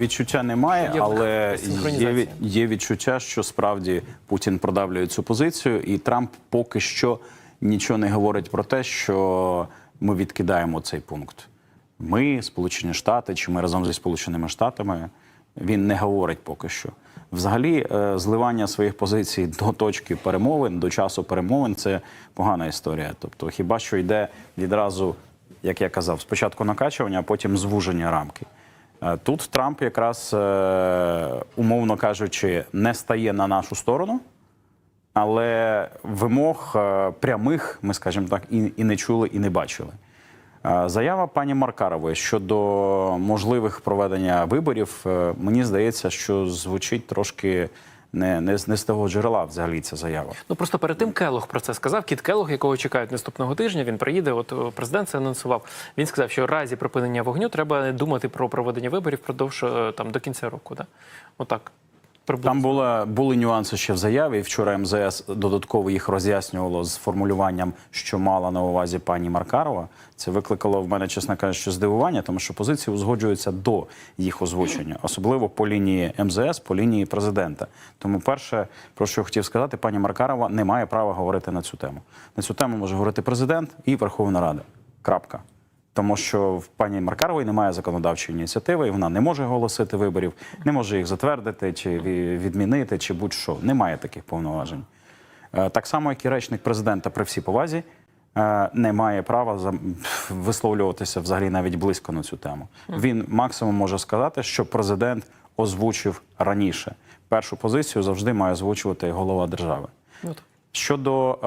Відчуття немає, але є, є відчуття, що справді Путін продавлює цю позицію, і Трамп поки що нічого не говорить про те, що ми відкидаємо цей пункт. Ми, Сполучені Штати, чи ми разом зі Сполученими Штатами, він не говорить поки що. Взагалі, е, зливання своїх позицій до точки перемовин, до часу перемовин це погана історія. Тобто, хіба що йде відразу, як я казав, спочатку накачування, а потім звуження рамки. Е, Тут Трамп якраз, е, умовно кажучи, не стає на нашу сторону, але вимог е, прямих ми, скажімо так, і, і не чули, і не бачили. Заява пані Маркарової щодо можливих проведення виборів, мені здається, що звучить трошки не, не, не з того джерела взагалі ця заява. Ну просто перед тим Келох про це сказав. Кіт Келох, якого чекають наступного тижня. Він приїде. От президент це анонсував. Він сказав, що в разі припинення вогню треба думати про проведення виборів впродовж е, там до кінця року. Да? Отак. Приблизно. Там була, були нюанси ще в заяві. Вчора МЗС додатково їх роз'яснювало з формулюванням, що мала на увазі пані Маркарова. Це викликало в мене, чесно кажучи, здивування, тому що позиції узгоджуються до їх озвучення, особливо по лінії МЗС, по лінії президента. Тому, перше, про що хотів сказати, пані Маркарова не має права говорити на цю тему. На цю тему може говорити президент і Верховна Рада. Крапка. Тому що в пані Маркарової немає законодавчої ініціативи, і вона не може оголосити виборів, не може їх затвердити чи відмінити, чи будь-що. Немає таких повноважень. Е, Так само, як і речник президента при всій повазі е, не має права висловлюватися взагалі навіть близько на цю тему. Він максимум може сказати, що президент озвучив раніше. Першу позицію завжди має озвучувати голова держави. Ну. Щодо е,